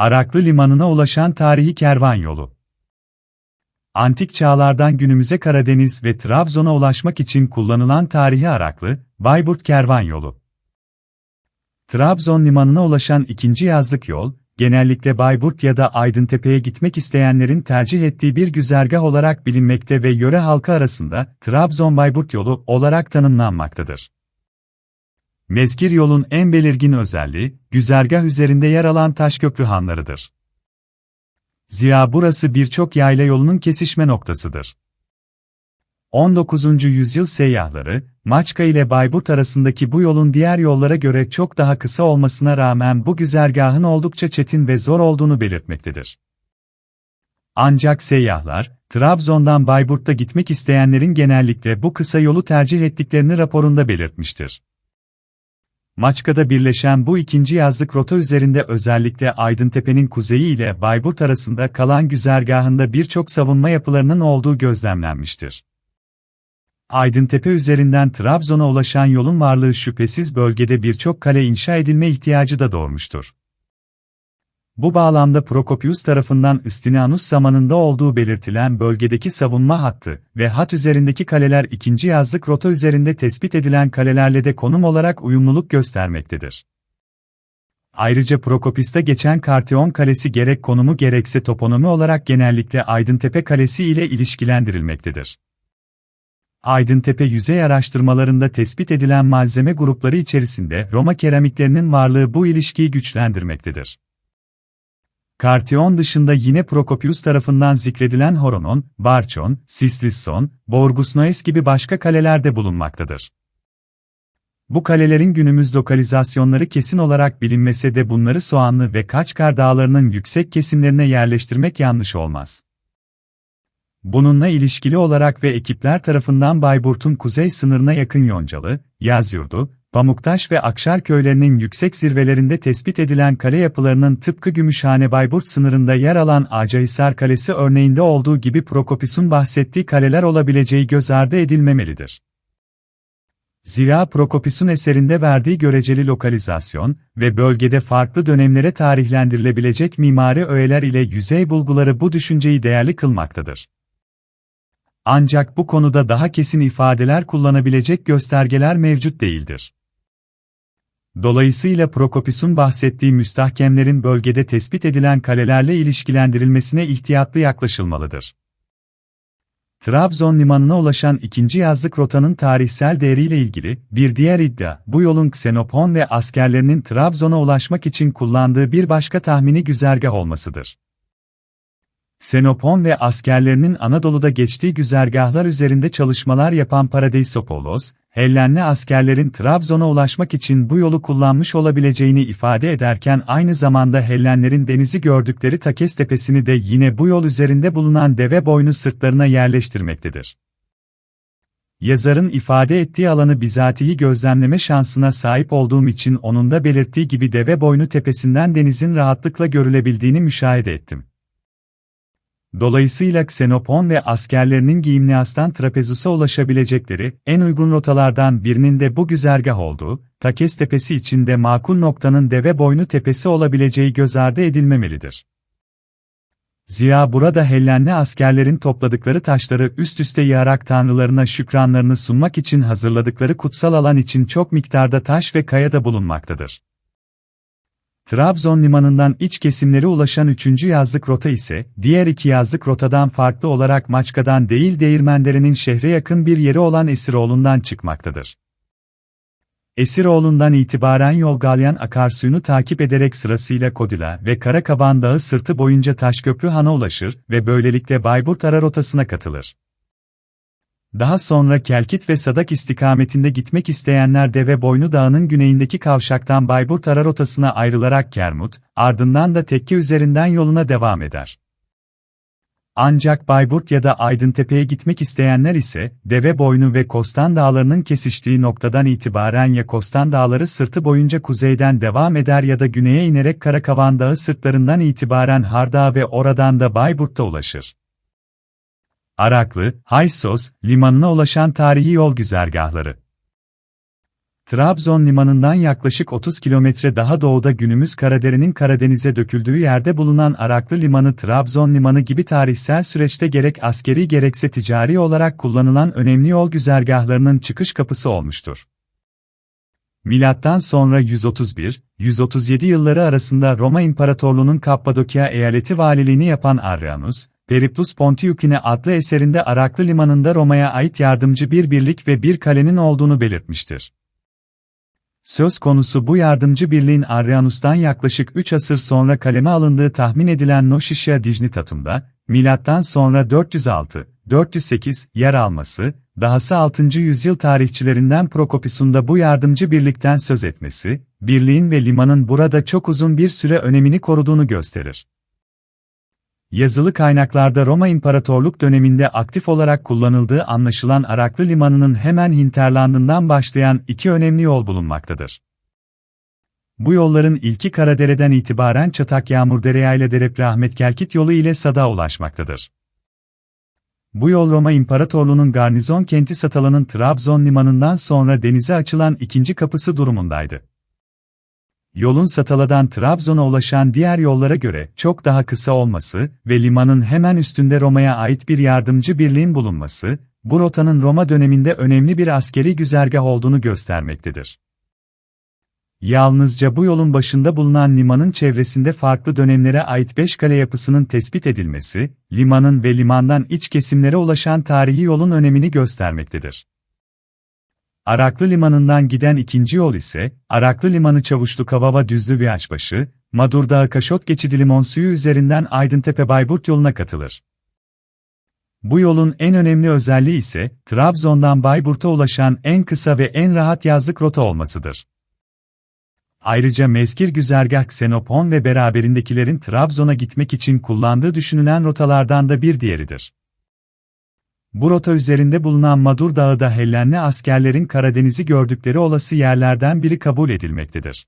Araklı Limanı'na ulaşan tarihi kervan yolu. Antik çağlardan günümüze Karadeniz ve Trabzon'a ulaşmak için kullanılan tarihi Araklı, Bayburt kervan yolu. Trabzon limanına ulaşan ikinci yazlık yol, genellikle Bayburt ya da Aydıntepe'ye gitmek isteyenlerin tercih ettiği bir güzergah olarak bilinmekte ve yöre halkı arasında Trabzon-Bayburt yolu olarak tanımlanmaktadır. Mezgir yolun en belirgin özelliği, güzergah üzerinde yer alan taşköprü hanlarıdır. Zira burası birçok yayla yolunun kesişme noktasıdır. 19. yüzyıl seyyahları, Maçka ile Bayburt arasındaki bu yolun diğer yollara göre çok daha kısa olmasına rağmen bu güzergahın oldukça çetin ve zor olduğunu belirtmektedir. Ancak seyyahlar, Trabzon'dan Bayburt'a gitmek isteyenlerin genellikle bu kısa yolu tercih ettiklerini raporunda belirtmiştir. Maçka'da birleşen bu ikinci yazlık rota üzerinde özellikle Aydıntepe'nin kuzeyi ile Bayburt arasında kalan güzergahında birçok savunma yapılarının olduğu gözlemlenmiştir. Aydıntepe üzerinden Trabzon'a ulaşan yolun varlığı şüphesiz bölgede birçok kale inşa edilme ihtiyacı da doğurmuştur. Bu bağlamda Prokopius tarafından Istinianus zamanında olduğu belirtilen bölgedeki savunma hattı ve hat üzerindeki kaleler ikinci yazlık rota üzerinde tespit edilen kalelerle de konum olarak uyumluluk göstermektedir. Ayrıca Prokopis'te geçen Karteon Kalesi gerek konumu gerekse toponomi olarak genellikle Aydıntepe Kalesi ile ilişkilendirilmektedir. Aydıntepe yüzey araştırmalarında tespit edilen malzeme grupları içerisinde Roma keramiklerinin varlığı bu ilişkiyi güçlendirmektedir. Kartion dışında yine Prokopius tarafından zikredilen Horonon, Barçon, Sislisson, Borgusnoes gibi başka kaleler de bulunmaktadır. Bu kalelerin günümüz lokalizasyonları kesin olarak bilinmese de bunları Soğanlı ve Kaçkar dağlarının yüksek kesimlerine yerleştirmek yanlış olmaz. Bununla ilişkili olarak ve ekipler tarafından Bayburt'un kuzey sınırına yakın Yoncalı, Yazyurdu, Pamuktaş ve Akşar köylerinin yüksek zirvelerinde tespit edilen kale yapılarının tıpkı Gümüşhane-Bayburt sınırında yer alan Ağcahisar Kalesi örneğinde olduğu gibi Prokopis'un bahsettiği kaleler olabileceği göz ardı edilmemelidir. Zira Prokopis'un eserinde verdiği göreceli lokalizasyon ve bölgede farklı dönemlere tarihlendirilebilecek mimari öğeler ile yüzey bulguları bu düşünceyi değerli kılmaktadır. Ancak bu konuda daha kesin ifadeler kullanabilecek göstergeler mevcut değildir. Dolayısıyla Prokopis'un bahsettiği müstahkemlerin bölgede tespit edilen kalelerle ilişkilendirilmesine ihtiyatlı yaklaşılmalıdır. Trabzon limanına ulaşan ikinci yazlık rotanın tarihsel değeriyle ilgili bir diğer iddia, bu yolun Xenopon ve askerlerinin Trabzon'a ulaşmak için kullandığı bir başka tahmini güzergah olmasıdır. Xenopon ve askerlerinin Anadolu'da geçtiği güzergahlar üzerinde çalışmalar yapan Paradeisopolos, Hellenli askerlerin Trabzon'a ulaşmak için bu yolu kullanmış olabileceğini ifade ederken aynı zamanda Hellenlerin denizi gördükleri Takes Tepesi'ni de yine bu yol üzerinde bulunan deve boynu sırtlarına yerleştirmektedir. Yazarın ifade ettiği alanı bizatihi gözlemleme şansına sahip olduğum için onun da belirttiği gibi deve boynu tepesinden denizin rahatlıkla görülebildiğini müşahede ettim. Dolayısıyla Xenopon ve askerlerinin Gimnias'tan Trapezus'a ulaşabilecekleri en uygun rotalardan birinin de bu güzergah olduğu, Takes Tepesi içinde makul noktanın deve boynu tepesi olabileceği göz ardı edilmemelidir. Zira burada Hellenli askerlerin topladıkları taşları üst üste yığarak tanrılarına şükranlarını sunmak için hazırladıkları kutsal alan için çok miktarda taş ve kaya da bulunmaktadır. Trabzon limanından iç kesimlere ulaşan üçüncü yazlık rota ise, diğer iki yazlık rotadan farklı olarak Maçka'dan değil Değirmendere'nin şehre yakın bir yeri olan Esiroğlu'ndan çıkmaktadır. Esiroğlu'ndan itibaren yol Galyan akarsuyunu takip ederek sırasıyla Kodila ve Karakaban Dağı sırtı boyunca Taşköprü Han'a ulaşır ve böylelikle Bayburt ara rotasına katılır. Daha sonra Kelkit ve Sadak istikametinde gitmek isteyenler Deve Boynu Dağı'nın güneyindeki kavşaktan Bayburt ara rotasına ayrılarak Kermut, ardından da Tekke üzerinden yoluna devam eder. Ancak Bayburt ya da Aydıntepe'ye gitmek isteyenler ise, Deve Boynu ve Kostan Dağları'nın kesiştiği noktadan itibaren ya Kostan Dağları sırtı boyunca kuzeyden devam eder ya da güneye inerek Karakavan Dağı sırtlarından itibaren Hardağ ve oradan da Bayburt'a ulaşır. Araklı, Haysos, limanına ulaşan tarihi yol güzergahları. Trabzon limanından yaklaşık 30 kilometre daha doğuda günümüz Karadere'nin Karadeniz'e döküldüğü yerde bulunan Araklı Limanı Trabzon Limanı gibi tarihsel süreçte gerek askeri gerekse ticari olarak kullanılan önemli yol güzergahlarının çıkış kapısı olmuştur. Milattan sonra 131, 137 yılları arasında Roma İmparatorluğu'nun Kappadokya eyaleti valiliğini yapan Arrianus, Periplus Pontiucine adlı eserinde Araklı Limanı'nda Roma'ya ait yardımcı bir birlik ve bir kalenin olduğunu belirtmiştir. Söz konusu bu yardımcı birliğin Arrianus'tan yaklaşık 3 asır sonra kaleme alındığı tahmin edilen Noşişya Dijnitatum'da, milattan sonra 406-408 yer alması, dahası 6. yüzyıl tarihçilerinden Prokopis'un da bu yardımcı birlikten söz etmesi, birliğin ve limanın burada çok uzun bir süre önemini koruduğunu gösterir. Yazılı kaynaklarda Roma İmparatorluk döneminde aktif olarak kullanıldığı anlaşılan Araklı Limanı'nın hemen hinterlandından başlayan iki önemli yol bulunmaktadır. Bu yolların ilki Karadere'den itibaren Çatak Yağmurdere ile Derep Rahmet Kelkit yolu ile Sad'a ulaşmaktadır. Bu yol Roma İmparatorluğu'nun garnizon kenti Satala'nın Trabzon limanından sonra denize açılan ikinci kapısı durumundaydı. Yolun Satala'dan Trabzon'a ulaşan diğer yollara göre çok daha kısa olması ve limanın hemen üstünde Roma'ya ait bir yardımcı birliğin bulunması, bu rotanın Roma döneminde önemli bir askeri güzergah olduğunu göstermektedir. Yalnızca bu yolun başında bulunan limanın çevresinde farklı dönemlere ait beş kale yapısının tespit edilmesi, limanın ve limandan iç kesimlere ulaşan tarihi yolun önemini göstermektedir. Araklı Limanı'ndan giden ikinci yol ise, Araklı Limanı Çavuşlu Kavava Düzlü Viyaçbaşı, Madur Dağı Kaşot geçidi limon suyu üzerinden Aydıntepe Bayburt yoluna katılır. Bu yolun en önemli özelliği ise, Trabzon'dan Bayburt'a ulaşan en kısa ve en rahat yazlık rota olmasıdır. Ayrıca mezkir güzergah Xenopon ve beraberindekilerin Trabzon'a gitmek için kullandığı düşünülen rotalardan da bir diğeridir. Bu rota üzerinde bulunan Madur Dağı da Hellenli askerlerin Karadeniz'i gördükleri olası yerlerden biri kabul edilmektedir.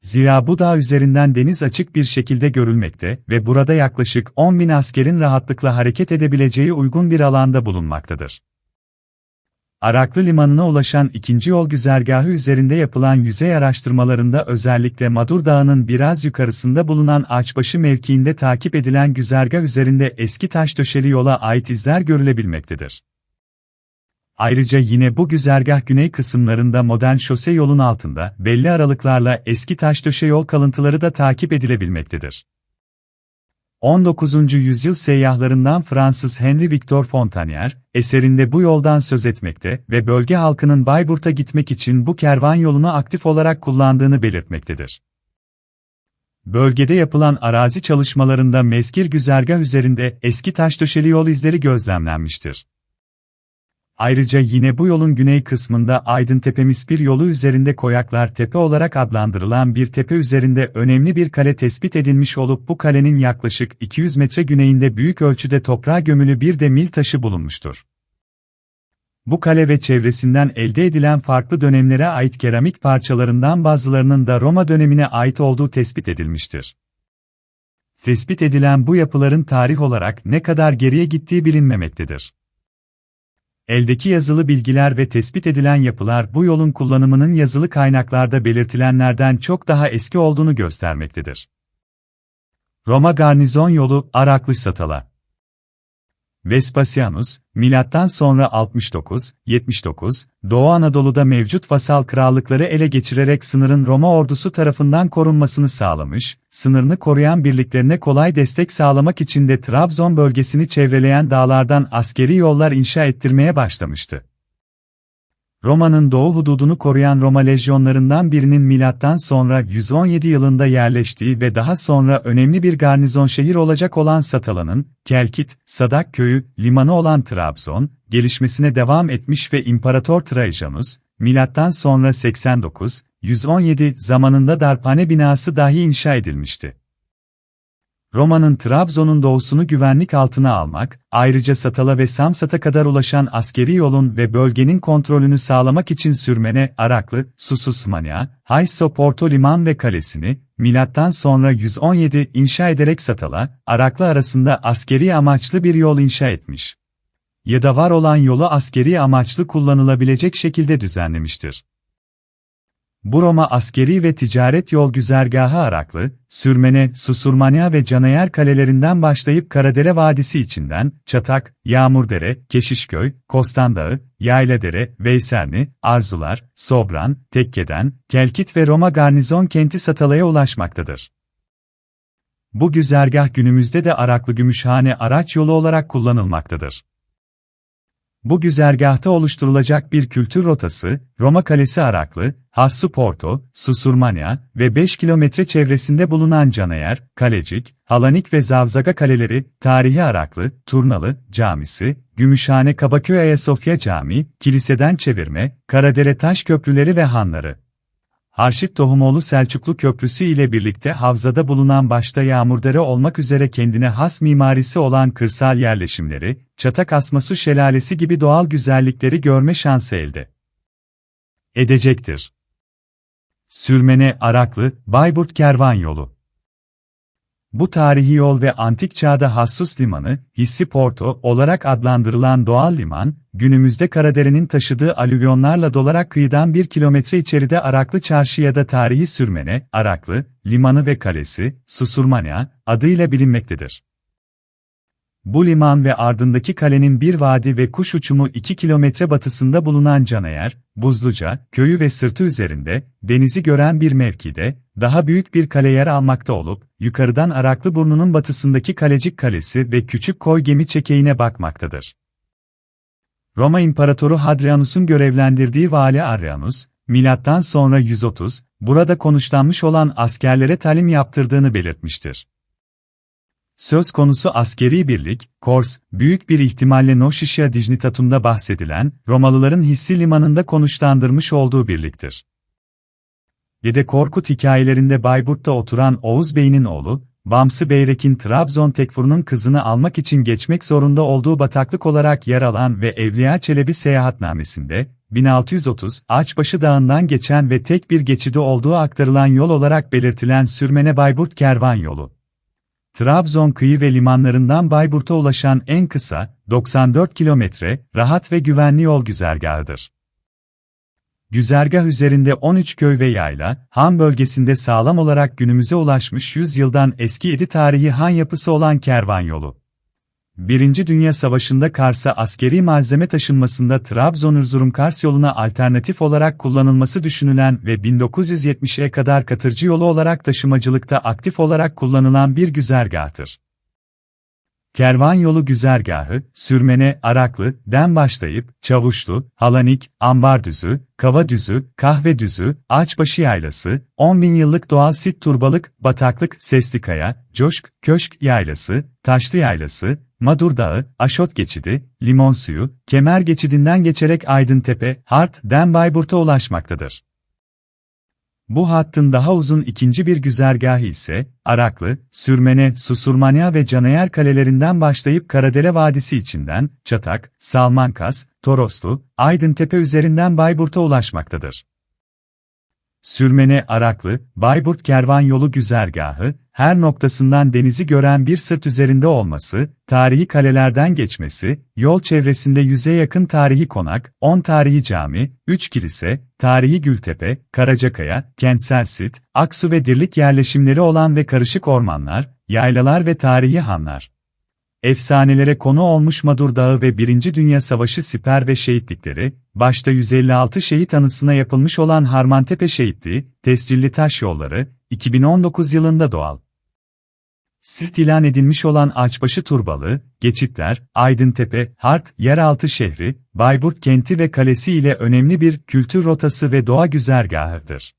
Zira bu dağ üzerinden deniz açık bir şekilde görülmekte ve burada yaklaşık 10 bin askerin rahatlıkla hareket edebileceği uygun bir alanda bulunmaktadır. Araklı Limanı'na ulaşan ikinci yol güzergahı üzerinde yapılan yüzey araştırmalarında özellikle Madur Dağı'nın biraz yukarısında bulunan Ağaçbaşı mevkiinde takip edilen güzergah üzerinde eski taş döşeli yola ait izler görülebilmektedir. Ayrıca yine bu güzergah güney kısımlarında modern şose yolun altında belli aralıklarla eski taş döşe yol kalıntıları da takip edilebilmektedir. 19. yüzyıl seyyahlarından Fransız Henry Victor Fontanier, eserinde bu yoldan söz etmekte ve bölge halkının Bayburt'a gitmek için bu kervan yolunu aktif olarak kullandığını belirtmektedir. Bölgede yapılan arazi çalışmalarında mezkir güzergah üzerinde eski taş döşeli yol izleri gözlemlenmiştir. Ayrıca yine bu yolun güney kısmında Aydın Tepe Mispir yolu üzerinde Koyaklar Tepe olarak adlandırılan bir tepe üzerinde önemli bir kale tespit edilmiş olup bu kalenin yaklaşık 200 metre güneyinde büyük ölçüde toprağa gömülü bir de mil taşı bulunmuştur. Bu kale ve çevresinden elde edilen farklı dönemlere ait keramik parçalarından bazılarının da Roma dönemine ait olduğu tespit edilmiştir. Tespit edilen bu yapıların tarih olarak ne kadar geriye gittiği bilinmemektedir. Eldeki yazılı bilgiler ve tespit edilen yapılar bu yolun kullanımının yazılı kaynaklarda belirtilenlerden çok daha eski olduğunu göstermektedir. Roma Garnizon Yolu, Araklış Satala Vespasianus, milattan sonra 69, 79, Doğu Anadolu'da mevcut vasal krallıkları ele geçirerek sınırın Roma ordusu tarafından korunmasını sağlamış, sınırını koruyan birliklerine kolay destek sağlamak için de Trabzon bölgesini çevreleyen dağlardan askeri yollar inşa ettirmeye başlamıştı. Roma'nın doğu hududunu koruyan Roma lejyonlarından birinin milattan sonra 117 yılında yerleştiği ve daha sonra önemli bir garnizon şehir olacak olan Satala'nın, Kelkit, Sadak köyü, limanı olan Trabzon, gelişmesine devam etmiş ve İmparator Trajanus, milattan sonra 89, 117 zamanında darphane binası dahi inşa edilmişti. Roma'nın Trabzon'un doğusunu güvenlik altına almak, ayrıca Satala ve Samsat'a kadar ulaşan askeri yolun ve bölgenin kontrolünü sağlamak için Sürmene, Araklı, Sususmania, Hayso Porto Liman ve Kalesini, milattan sonra 117 inşa ederek Satala, Araklı arasında askeri amaçlı bir yol inşa etmiş. Ya da var olan yolu askeri amaçlı kullanılabilecek şekilde düzenlemiştir. Bu Roma askeri ve ticaret yol güzergahı Araklı, Sürmene, Susurmanya ve Canayer kalelerinden başlayıp Karadere Vadisi içinden, Çatak, Yağmurdere, Keşişköy, Kostandağı, Yayladere, Veyserni, Arzular, Sobran, Tekke'den, Kelkit ve Roma garnizon kenti Satala'ya ulaşmaktadır. Bu güzergah günümüzde de Araklı Gümüşhane araç yolu olarak kullanılmaktadır. Bu güzergahta oluşturulacak bir kültür rotası, Roma Kalesi Araklı, Hassu Porto, Susurmanya ve 5 kilometre çevresinde bulunan Canayer, Kalecik, Halanik ve Zavzaga kaleleri, tarihi Araklı, Turnalı, Camisi, Gümüşhane Kabaköy Ayasofya Camii, kiliseden çevirme, Karadere Taş Köprüleri ve hanları. Harşit Tohumoğlu Selçuklu Köprüsü ile birlikte havzada bulunan başta Yağmurdere olmak üzere kendine has mimarisi olan kırsal yerleşimleri, Çatak Asmasu Şelalesi gibi doğal güzellikleri görme şansı elde edecektir. Sürmene Araklı, Bayburt Kervan Yolu bu tarihi yol ve antik çağda Hassus Limanı, Hissi Porto olarak adlandırılan doğal liman, günümüzde Karadere'nin taşıdığı alüvyonlarla dolarak kıyıdan bir kilometre içeride Araklı Çarşı ya da tarihi Sürmene, Araklı, Limanı ve Kalesi, Susurmanya, adıyla bilinmektedir. Bu liman ve ardındaki kalenin bir vadi ve kuş uçumu 2 kilometre batısında bulunan Canayer, Buzluca, köyü ve sırtı üzerinde, denizi gören bir mevkide, daha büyük bir kale yer almakta olup, yukarıdan Araklı Burnu'nun batısındaki Kalecik Kalesi ve Küçük Koy gemi çekeğine bakmaktadır. Roma İmparatoru Hadrianus'un görevlendirdiği Vali Arrianus, milattan sonra 130, burada konuşlanmış olan askerlere talim yaptırdığını belirtmiştir. Söz konusu askeri birlik, Kors, büyük bir ihtimalle Noşişya Dijnitatum'da bahsedilen, Romalıların hissi limanında konuşlandırmış olduğu birliktir. Dede Korkut hikayelerinde Bayburt'ta oturan Oğuz Bey'in oğlu, Bamsı Beyrek'in Trabzon Tekfur'un kızını almak için geçmek zorunda olduğu bataklık olarak yer alan ve Evliya Çelebi seyahatnamesinde, 1630, Ağaçbaşı Dağı'ndan geçen ve tek bir geçidi olduğu aktarılan yol olarak belirtilen Sürmene Bayburt Kervan Yolu. Trabzon kıyı ve limanlarından Bayburt'a ulaşan en kısa, 94 kilometre, rahat ve güvenli yol güzergahıdır. Güzergah üzerinde 13 köy ve yayla, Han bölgesinde sağlam olarak günümüze ulaşmış 100 yıldan eski 7 tarihi Han yapısı olan kervan yolu. Birinci Dünya Savaşı'nda Kars'a askeri malzeme taşınmasında Trabzon-Erzurum-Kars yoluna alternatif olarak kullanılması düşünülen ve 1970'e kadar katırcı yolu olarak taşımacılıkta aktif olarak kullanılan bir güzergahtır. Kervan yolu güzergahı, Sürmene, Araklı, den başlayıp, Çavuşlu, Halanik, Ambardüzü, Kavadüzü, Kahvedüzü, Ağaçbaşı Yaylası, 10 bin yıllık doğal sit turbalık, bataklık, Seslikaya, Coşk, Köşk Yaylası, Taşlı Yaylası, Madur Dağı, Aşot Geçidi, Limon Suyu, Kemer Geçidinden geçerek Aydıntepe, Hart, Den Bayburt'a ulaşmaktadır. Bu hattın daha uzun ikinci bir güzergahı ise, Araklı, Sürmene, Susurmanya ve Canayer kalelerinden başlayıp Karadere Vadisi içinden, Çatak, Salmankas, Toroslu, Aydıntepe üzerinden Bayburt'a ulaşmaktadır. Sürmene Araklı, Bayburt Kervan Yolu güzergahı, her noktasından denizi gören bir sırt üzerinde olması, tarihi kalelerden geçmesi, yol çevresinde yüze yakın tarihi konak, 10 tarihi cami, 3 kilise, tarihi Gültepe, Karacakaya, kentsel sit, Aksu ve Dirlik yerleşimleri olan ve karışık ormanlar, yaylalar ve tarihi hanlar. Efsanelere konu olmuş Madur Dağı ve Birinci Dünya Savaşı siper ve şehitlikleri, başta 156 şehit anısına yapılmış olan Harmantepe Şehitliği, tescilli taş yolları, 2019 yılında doğal. Silt ilan edilmiş olan Ağaçbaşı Turbalı, geçitler, Aydıntepe, Hart, yeraltı şehri, Bayburt kenti ve kalesi ile önemli bir kültür rotası ve doğa güzergahıdır.